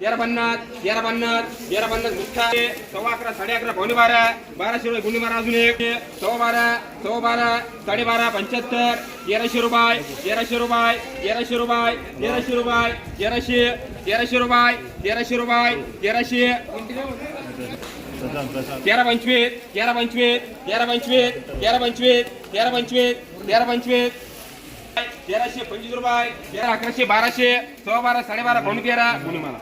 तेरा पन्नास तेरा पन्नास तेरा पन्नास मुठ्ठा सव्वा अकरा साडे अकरा पावणे बारा बाराशे रुपये गुन्हे बारा अजून एक. सव्वा बारा सव्वा बारा साडेबारा पंच्याहत्तर तेराशे रुपये तेराशे रुपये तेराशे रुपये तेराशे रुपये तेराशे तेराशे रुपये तेराशे रुपये तेराशे. तेरा पंचवीस तेरा पंचवीस तेरा पंचवीस तेरा पंचवीस तेरा पंचवीस तेरा पंचवीस. तेराशे पंचवीस रुपये तेरा अकराशे बाराशे सव्वा बारा साडेबारा पावणे तेरा. गुन्हे मला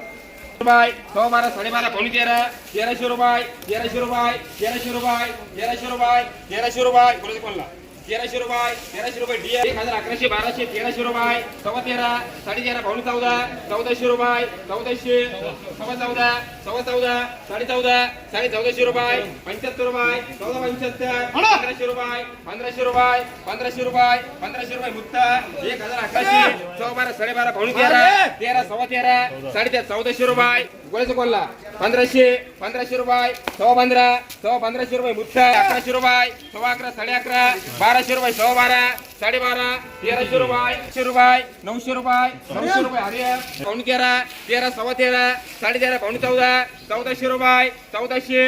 रुपये सव्वा साडेबारा पावणे तेरा तेराशे रुपये तेराशे रुपये तेराशे रुपये तेराशे रुपये तेराशे रुपये बोलायचं कोणला तेराशे रुपये तेराशे रुपये डी एक हजार अकराशे बाराशे तेराशे रुपये सव्वा तेरा साडे तेरा पावणे चौदा चौदाशे रुपये चौदाशे सव्वा चौदा सव्वा चौदा साडे चौदा साडे चौदाशे रुपये पंच्याहत्तर रुपये चौदा पंच्याहत्तर पंधराशे रुपये पंधराशे रुपये पंधराशे रुपये पंधराशे रुपये मुक्त एक हजार अकराशे सव्वा बारा साडेबारा पावणे तेरा तेरा सव्वा तेरा साडे तेरा चौदाशे रुपये बोलायचं कोणला? पंधराशे पंधराशे रुपये सव्वा पंधरा सव्वा पंधराशे रुपये मुक्त अकराशे रुपये सव्वा अकरा साडे अकरा बाराशे रुपये सव्वा बारा साडेबारा तेराशे रुपये एकशे रुपये नऊशे रुपये नऊशे रुपये हरियर पावणे तेरा तेरा सव्वा तेरा साडे तेरा पावणे चौदा चौदाशे रुपये चौदाशे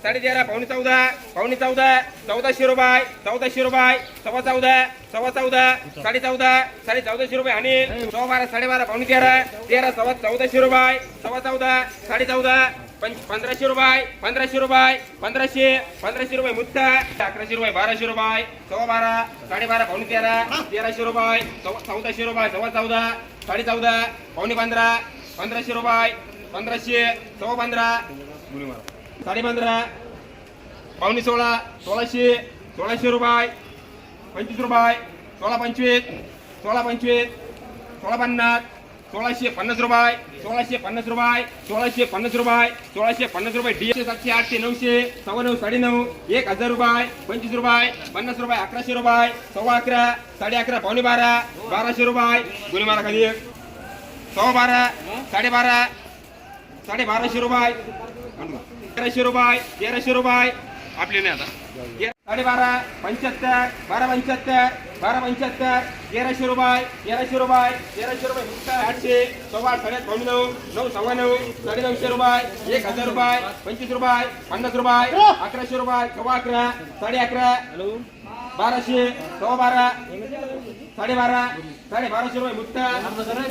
साडे तेरा पावणे चौदा पावणे चौदा चौदाशे रुपये चौदाशे रुपये सव्वा चौदा सव्वा चौदा साडे चौदा साडे चौदाशे रुपये आणि सव्वा बारा साडेबारा पावणे तेरा तेरा सव्वा चौदाशे रुपये सव्वा चौदा साडे चौदा पंधराशे रुपये पंधराशे रुपये पंधराशे पंधराशे रुपये मुत्त अकराशे रुपये बाराशे रुपये सव्वा बारा साडेबारा पावणे तेरा तेराशे रुपये चौदाशे रुपये सव्वा चौदा साडे चौदा पावणे पंधरा पंधराशे रुपये पंधराशे सव्वा पंधरा साडे पंधरा पावणे सोळा सोळाशे सोळाशे रुपये पंचवीस रुपये सोळा पंचवीस सोळा पंचवीस सोळा पन्नास सोळाशे पन्नास रुपये सोळाशे पन्नास रुपये सोळाशे पन्नास रुपये सोळाशे पन्नास रुपये. डी सातशे आठशे नऊशे सव्वा नऊ साडे नऊ एक हजार रुपये पंचवीस रुपये पन्नास रुपये अकराशे रुपये सव्वा अकरा साडे अकरा पावणे बारा बाराशे रुपये. गुन्हे मारा खाली एक. सव्वा बारा साडेबारा साडे बाराशे रुपये. तेराशे रुपये तेराशे रुपये. आपले नाही आता. साडेबारा पंच्याहत्तर बारा पंच्याहत्तर बारा पंच्याहत्तर तेराशे रुपये तेराशे रुपये तेराशे रुपये मुक्त आठशे सव्वा साडेआठ साडे पावणे नऊ नऊ सव्वा नऊ साडे नऊशे रुपये एक हजार रुपये पंचवीस रुपये पन्नास रुपये अकराशे रुपये सव्वा अकरा साडे अकरा बाराशे सव्वा बारा साडेबारा साडे बाराशे रुपये मुक्ता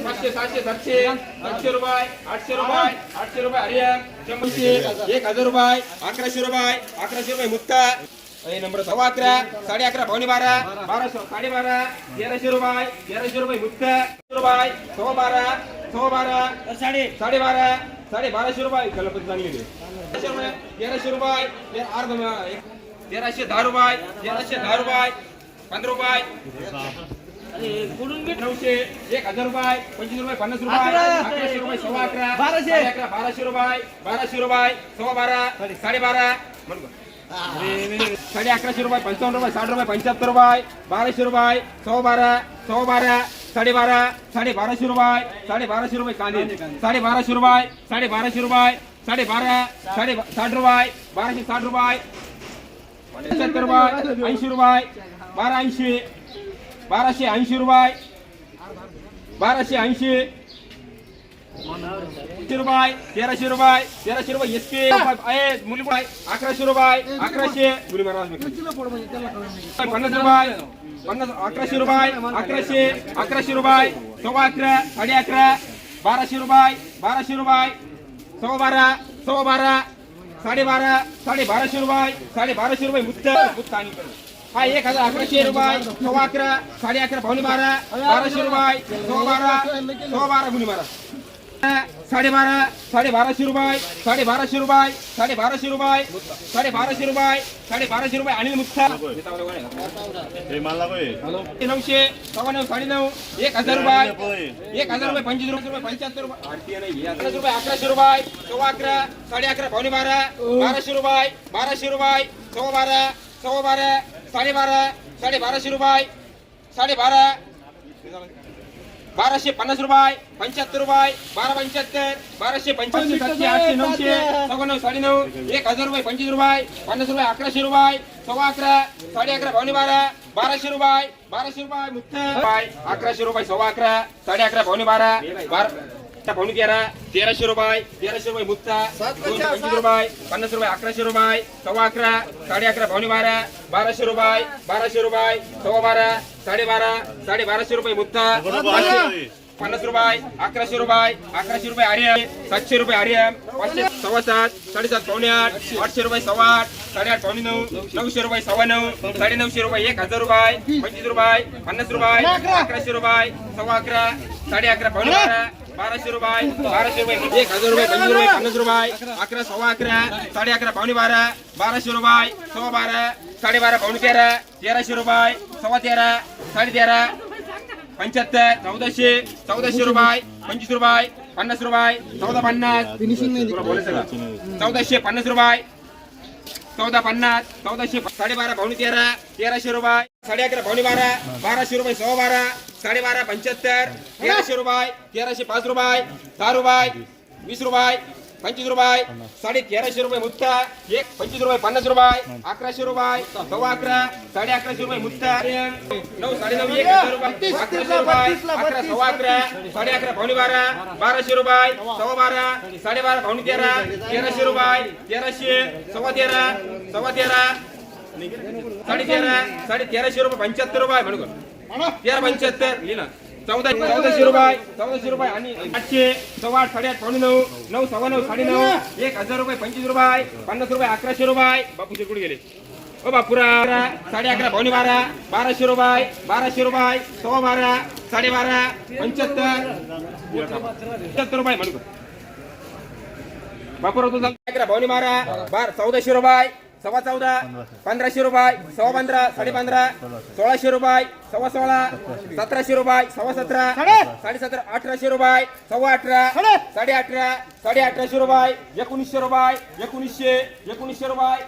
पाचशे सहाशे सातशे सातशे रुपये आठशे रुपये आठशे रुपये हरिया शंभरशे एक हजार रुपये अकराशे रुपये अकराशे रुपये मुक्ता. सव्वा अकरा साडे अकरा पावणे बारा बाराशे साडेबारा तेराशे रुपये तेराशे रुपये मुक्त रुपये सव्वा बारा सव्वा बारा साडे साडेबारा साडे बाराशे रुपये कलपती चांगली. तेराशे रुपये अर्ध तेराशे दहा रुपये तेराशे दहा रुपये पंधरा रुपये नऊशे एक हजार रुपये पंचवीस रुपये पन्नास रुपये अकराशे रुपये सव्वा अकरा बाराशे अकरा बाराशे रुपये बाराशे रुपये सव्वा बारा साडेबारा म्हणू का? साडे अकराशे रुपये पंचावन्न रुपये साठ रुपये पंच्याहत्तर रुपये बाराशे रुपये सव्वा बारा सव्वा बारा साडेबारा साडे बाराशे रुपये साडे बाराशे रुपये कांदे साडे बाराशे रुपये साडे बाराशे रुपये साडे बारा साडे साठ रुपये बाराशे साठ रुपये पंच्याहत्तर रुपये ऐंशी रुपये बारा ऐंशी बाराशे ऐंशी रुपये बाराशे ऐंशी रुपये तेराशे रुपये तेराशे रुपये एस पी मुली रुपये अकराशे रुपये अकराशे. मुली मला पन्नास रुपये पन्नास अकराशे रुपये अकराशे अकराशे रुपये सव्वा अकरा साडे अकरा बाराशे रुपये बाराशे रुपये सव्वा बारा सव्वा बारा साडेबारा साडे बाराशे रुपये साडे बाराशे रुपये मुक्त मुक्त आणि. हा एक हजार अकराशे रुपये सव्वा अकरा साडे अकरा पावणे बारा बाराशे रुपये सव्वा बारा सव्वा बारा गुन्हे बारा साडेबारा साडेबाराशे रुपये साडेबाराशे रुपये साडेबाराशे रुपये साडेबाराशे रुपये साडे बाराशे रुपये. अनिल मुक्ता. नऊशे सव्वा नऊ साडे नऊ एक हजार रुपये एक हजार रुपये पंचवीस रुपये पंच्याहत्तर रुपये. अकराशे रुपये अकराशे रुपये सव्वा अकरा साडे अकरा पावणे बारा बाराशे रुपये बाराशे रुपये सव्वा बारा सव्वा बारा साडेबारा साडेबाराशे रुपये साडेबारा बाराशे पन्नास रुपये पंच्याहत्तर रुपये बारा पंच्याहत्तर बाराशे पंच्याऐंशी सातशे आठशे नऊशे. सव्वा नऊ साडे नऊ एक हजार रुपये पंचवीस रुपये पन्नास रुपये अकराशे रुपये सव्वा अकरा साडे अकरा पावणे बारा बाराशे रुपये बाराशे रुपये अकराशे रुपये सव्वा अकरा साडे अकरा पावणे बारा बारा पाहुणे तेरा तेराशे रुपये तेराशे रुपये मुक्ता दोनशे पंचवीस रुपये पन्नास रुपये अकराशे रुपये सव्वा अकरा साडे अकरा पाहुणे बारा बाराशे रुपये बाराशे रुपये सव्वा बारा साडेबारा साडे बाराशे रुपये मुक्ता पन्नास रुपये अकराशे रुपये अकराशे रुपये आर्यम सातशे रुपये आर्यम पाचशे सव्वा सात साडेसात पावणे आठ आठशे रुपये सव्वा आठ साडेआठ पावणे नऊ नऊशे रुपये सव्वा नऊ साडे नऊशे रुपये एक हजार रुपये पंचवीस रुपये पन्नास रुपये अकराशे रुपये सव्वा अकरा साडे अकरा पावणे बारा बाराशे रुपये बाराशे रुपये एक हजार रुपये पंचवीस रुपये पन्नास रुपये अकरा सव्वा अकरा साडे अकरा पावणे बारा बाराशे रुपये सव्वा बारा साडेबारा पावणे तेरा तेराशे रुपये सव्वा तेरा साडे तेरा पंच्याहत्तर चौदाशे चौदाशे रुपये पंचवीस रुपये पन्नास रुपये चौदा पन्नास चौदाशे पन्नास रुपये चौदा पन्नास चौदाशे साडेबारा पावणे तेरा तेराशे रुपये साडे अकरा पावणे बारा बाराशे रुपये सव्वा बारा साडेबारा पंच्याहत्तर तेराशे रुपये तेराशे पाच रुपये दहा रुपये वीस रुपये पंचवीस रुपये साडे तेराशे रुपये मुत्ता एक पंचवीस रुपये पन्नास रुपये अकराशे रुपये सव्वा अकरा साडे अकराशे रुपये मुत्ता नऊ साडे नऊ एक हजार रुपये अकराशे रुपये अकरा सव्वा अकरा साडे अकरा पावणे बारा बाराशे रुपये सव्वा बारा साडेबारा पावणे तेरा तेराशे रुपये तेराशे सव्वा तेरा सव्वा तेरा साडे तेरा साडे तेराशे रुपये पंच्याहत्तर रुपये म्हणून तेरा पंच्याहत्तर लिहिना चौदा चौदाशे रुपये. चौदाशे रुपये आणि आठशे सव्वा आठ साडेआठ पावणे नऊ नऊ सव्वा नऊ साडे नऊ एक हजार रुपये पंचवीस रुपये पन्नास रुपये अकराशे रुपये. बापूचे कुठे गेले? ओ बापुरा साडे अकरा पावणे बारा बाराशे रुपये बाराशे रुपये सव्वा बारा साडेबारा पंच्याहत्तर. पंच्याहत्तर रुपये म्हणून बापूर तुझा अकरा पावणे बारा बार चौदाशे रुपये. सव्वा चौदा पंधराशे रुपये सव्वा पंधरा साडे पंधरा सोळाशे रुपये सव्वा सोळा सतराशे रुपये सव्वा सतरा साडे! सतरा अठराशे रुपये सव्वा अठरा साडे अठरा साडे अठराशे रुपये एकोणीसशे रुपये एकोणीसशे एकोणीसशे रुपये.